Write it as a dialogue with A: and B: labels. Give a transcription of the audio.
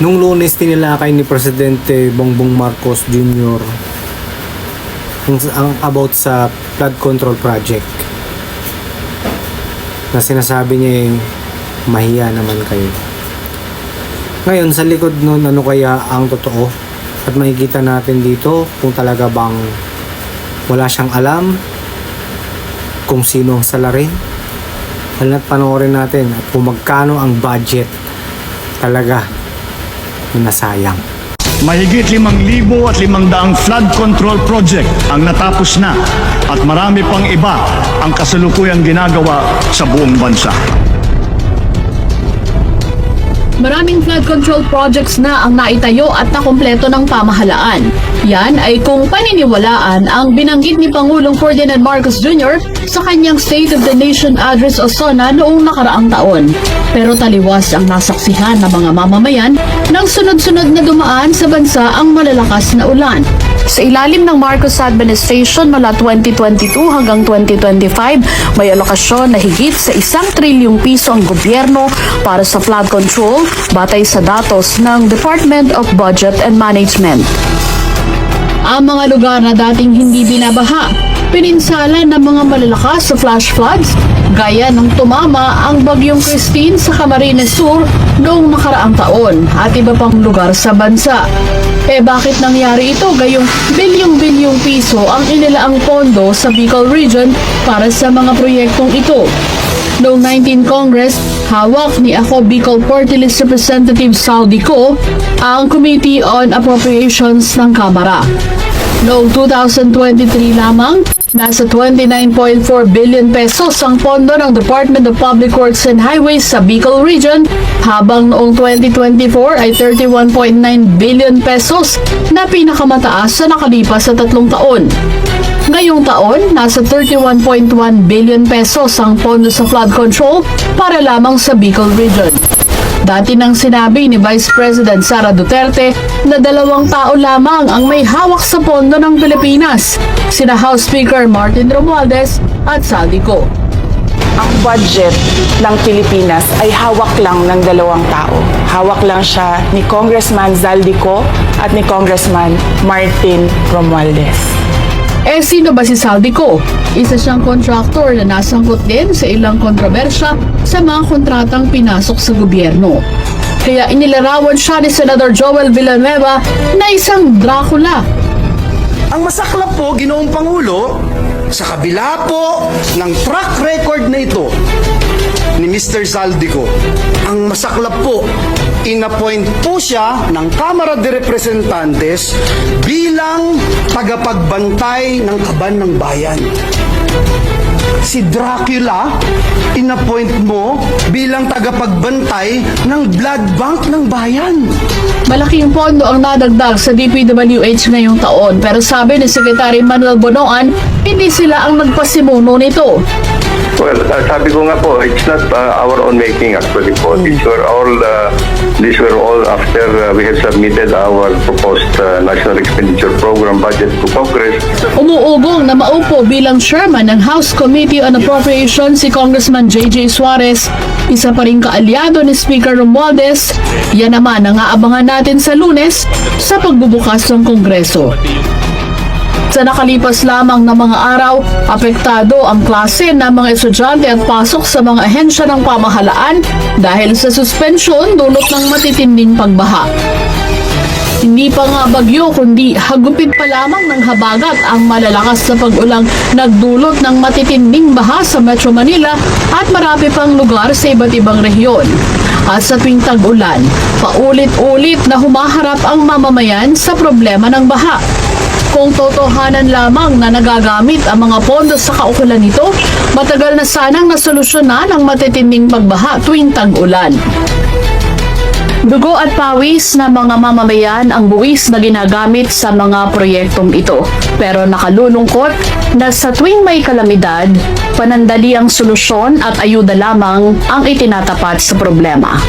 A: Nung lunes tinilakay ni Presidente Bongbong Marcos Jr. ang, about sa flood control project na sinasabi niya yung mahiya naman kayo. Ngayon, sa likod nun, ano kaya ang totoo? At makikita natin dito kung talaga bang wala siyang alam kung sino ang salarin. Halina't panoorin natin at kung magkano ang budget talaga nasayang.
B: Mahigit limang libo at limang daang flood control project ang natapos na at marami pang iba ang kasalukuyang ginagawa sa buong bansa.
C: Maraming flood control projects na ang naitayo at nakumpleto ng pamahalaan. Yan ay kung paniniwalaan ang binanggit ni Pangulong Ferdinand Marcos Jr. sa kanyang State of the Nation Address o SONA noong nakaraang taon. Pero taliwas ang nasaksihan ng mga mamamayan nang sunod-sunod na dumaan sa bansa ang malalakas na ulan. Sa ilalim ng Marcos administration mula 2022 hanggang 2025, may alokasyon na higit sa isang trilyong piso ang gobyerno para sa flood control batay sa datos ng Department of Budget and Management. Ang mga lugar na dating hindi binabaha, pininsala ng mga malalakas sa flash floods, gaya ng tumama ang bagyong Christine sa Camarines Sur noong nakaraang taon at iba pang lugar sa bansa. Eh bakit nangyari ito gayong bilyong-bilyong piso ang inilaang pondo sa Bicol Region para sa mga proyektong ito? Noong 19 Congress, hawak ni ako Bicol Party List Representative Saldi Co ang Committee on Appropriations ng Kamara. Noong 2023 lamang, nasa 29.4 billion pesos ang pondo ng Department of Public Works and Highways sa Bicol Region, habang noong 2024 ay 31.9 billion pesos na pinakamataas sa nakalipas sa tatlong taon. Ngayong taon, nasa 31.1 billion pesos ang pondo sa flood control para lamang sa Bicol Region. Dati nang sinabi ni Vice President Sara Duterte na dalawang tao lamang ang may hawak sa pondo ng Pilipinas, sina House Speaker Martin Romualdez at Saldico.
D: ang budget ng Pilipinas ay hawak lang ng dalawang tao. Hawak lang siya ni Congressman Zaldico at ni Congressman Martin Romualdez.
C: Eh sino ba si Saldico? Isa siyang kontraktor na nasangkot din sa ilang kontrobersya sa mga kontratang pinasok sa gobyerno. Kaya inilarawan siya ni Senador Joel Villanueva na isang Dracula
E: Ang masaklap po, Ginoong Pangulo, sa kabila po ng track record na ito ni Mr. Zaldico, ang masaklap po, inappoint po siya ng Kamara de Representantes bilang tagapagbantay ng kaban ng bayan. Si Dracula, inappoint mo bilang tagapagbantay ng blood bank ng bayan.
C: Malaking pondo ang nadagdag sa DPWH ngayong taon pero sabi ni Secretary Manuel Bonoan, hindi sila ang nagpasimuno nito.
F: Well, uh, sabi ko nga po, it's not uh, our own making actually po. These were all uh, these were all after uh, we had submitted our proposed uh, national expenditure program budget to Congress.
C: Umuugong na maupo bilang chairman ng House Committee on Appropriations si Congressman J.J. Suarez, isa pa rin kaalyado ni Speaker Romualdez. Yan naman ang aabangan natin sa lunes sa pagbubukas ng Kongreso. Sa nakalipas lamang na mga araw, apektado ang klase ng mga estudyante at pasok sa mga ahensya ng pamahalaan dahil sa suspensyon dulot ng matitinding pagbaha. Hindi pa nga bagyo kundi hagupit pa lamang ng habagat ang malalakas na pag-ulang nagdulot ng matitinding baha sa Metro Manila at marami pang lugar sa iba't ibang rehiyon. At sa tuwing tag-ulan, paulit-ulit na humaharap ang mamamayan sa problema ng baha. Kung totohanan lamang na nagagamit ang mga pondo sa kaukulan nito, matagal na sanang nasolusyonan ang matitinding pagbaha tuwing tag-ulan. Dugo at pawis na mga mamamayan ang buwis na ginagamit sa mga proyektong ito. Pero nakalulungkot na sa tuwing may kalamidad, panandali ang solusyon at ayuda lamang ang itinatapat sa problema.